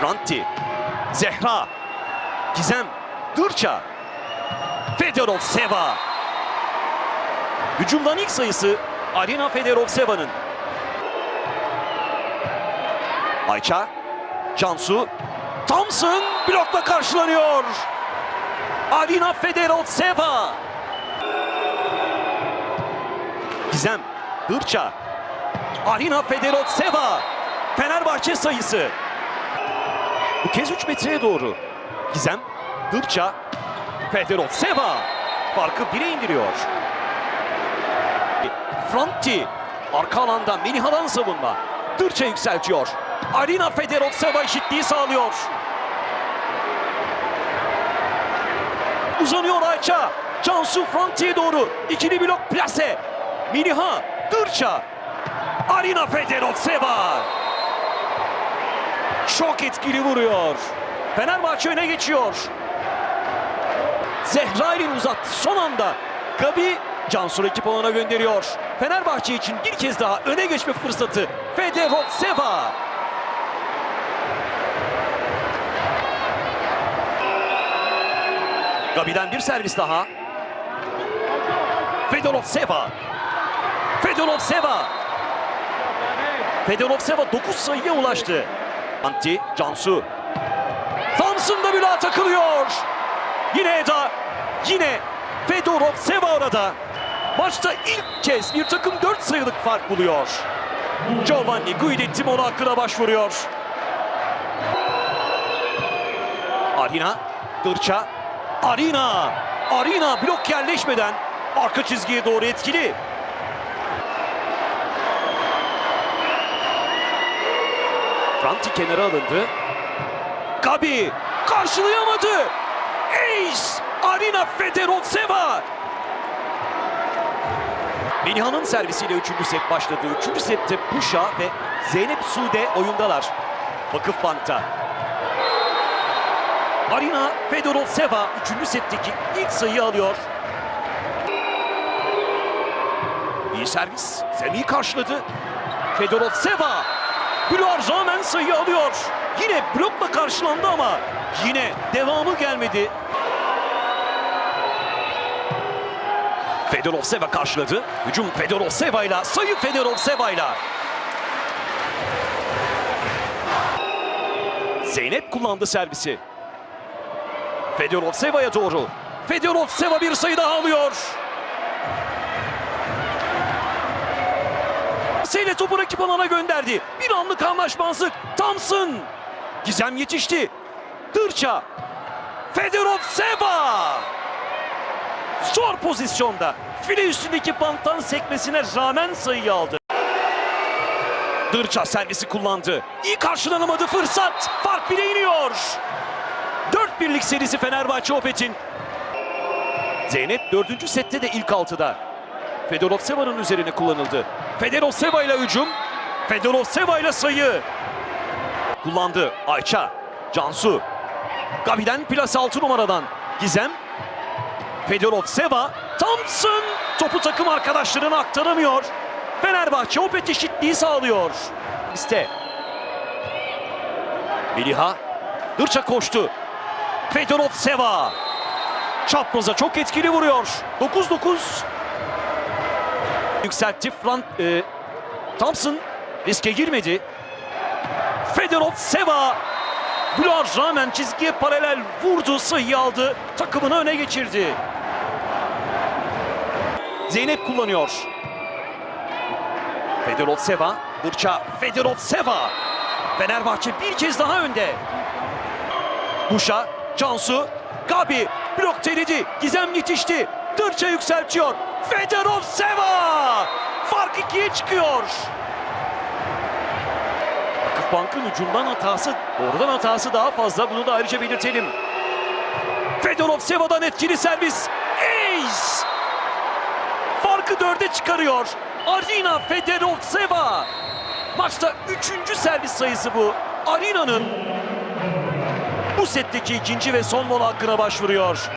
Franti. Zehra. Gizem. Dırça. Fedorov Seva. Hücumdan ilk sayısı Arina Fedorov Seva'nın. Ayça. Cansu. Thompson blokla karşılanıyor. Arina Fedorov Seva. Gizem. Dırça. Arina Fedorov Seva. Fenerbahçe sayısı. Bu kez 3 metreye doğru. Gizem. Dırça. Fedorov Seva. Farkı 1'e indiriyor. Franti. Arka alanda Meliha'dan savunma. Dırça yükseltiyor. Arina Fedorov Seva eşitliği sağlıyor. Uzanıyor Ayça. Cansu Franti'ye doğru. İkili blok plase. Miniha. Dırça. Arina Fedorov-Seva. Çok etkili vuruyor. Fenerbahçe öne geçiyor. Zehrail'in uzattı son anda. Gabi Cansu rakip alana gönderiyor. Fenerbahçe için bir kez daha öne geçme fırsatı. Fedorov-Seva. Gabi'den bir servis daha. Fedorov-Seva. Fedorov-Seva. Fedorov-Seva 9 sayıya ulaştı. Anti, Cansu. Thompson da bloğa takılıyor. Yine Eda. Yine Fedorov-Seva orada. Maçta ilk kez bir takım 4 sayılık fark buluyor. Giovanni Guidetti mola hakkına başvuruyor. Arina, Dırça, Arina, Arina blok yerleşmeden arka çizgiye doğru etkili. Franti kenara alındı. Gabi karşılayamadı. Ace! Arina Fedorov-Seva! Meliha'nın servisiyle 3. set başladı. 3. sette Puşa ve Zeynep Sude oyundalar. Vakıf Bank'ta. Arina Fedorov-Seva 3. setteki ilk sayıyı alıyor. İyi servis. Semih'i karşıladı. Fedorov-Seva bloğa rağmen sayı alıyor. Yine blokla karşılandı ama yine devamı gelmedi. Fedorov-Seva karşıladı. Hücum Fedorov-Seva ile sayı Fedorov-Seva ile. Zeynep kullandı servisi. Fedorov-Seva'ya doğru. Fedorov-Seva bir sayı daha alıyor. Topu rakip alana gönderdi. Bir anlık anlaşmazlık. Thompson. Gizem yetişti. Dırça. Fedorov-Seva. Zor pozisyonda. File üstündeki banttan sekmesine rağmen sayıyı aldı. Dırça servisi kullandı. İyi karşılanamadı fırsat. Fark bile iniyor. 4 birlik serisi Fenerbahçe Opet'in. Zeynep 4. sette de ilk altıda. Fedorov-Seva'nın üzerine kullanıldı. Fedorov-Seva ile hücum. Fedorov-Seva ile sayı. Kullandı Ayça. Cansu. Gabi'den plas 6 numaradan. Gizem. Fedorov-Seva. Thompson. Topu takım arkadaşlarına aktaramıyor. Fenerbahçe Opet eşitliği sağlıyor. İste. Meliha. Dırça koştu. Fedorov-Seva. Çapraza çok etkili vuruyor. 9-9. Yükseltti. Front, e, Thompson riske girmedi. Fedorov-Seva bloğa rağmen çizgiye paralel vurdu, sayıyı aldı. Takımını öne geçirdi. Zeynep kullanıyor. Fedorov-Seva, Dırça Fedorov-Seva. Fenerbahçe bir kez daha önde. Buşa, Cansu, Gabi blok teledi. Gizem yetişti. Dırça yükseltiyor. Fedorov-Seva! Fark ikiye çıkıyor. Vakıfbank'ın hücumdan hatası, doğrudan hatası daha fazla. Bunu da ayrıca belirtelim. Fedorov-Seva'dan etkili servis. Ace! Farkı dörde çıkarıyor. Arina Fedorov-Seva. Maçta üçüncü servis sayısı bu. Arina'nın bu setteki ikinci ve son mola hakkına başvuruyor.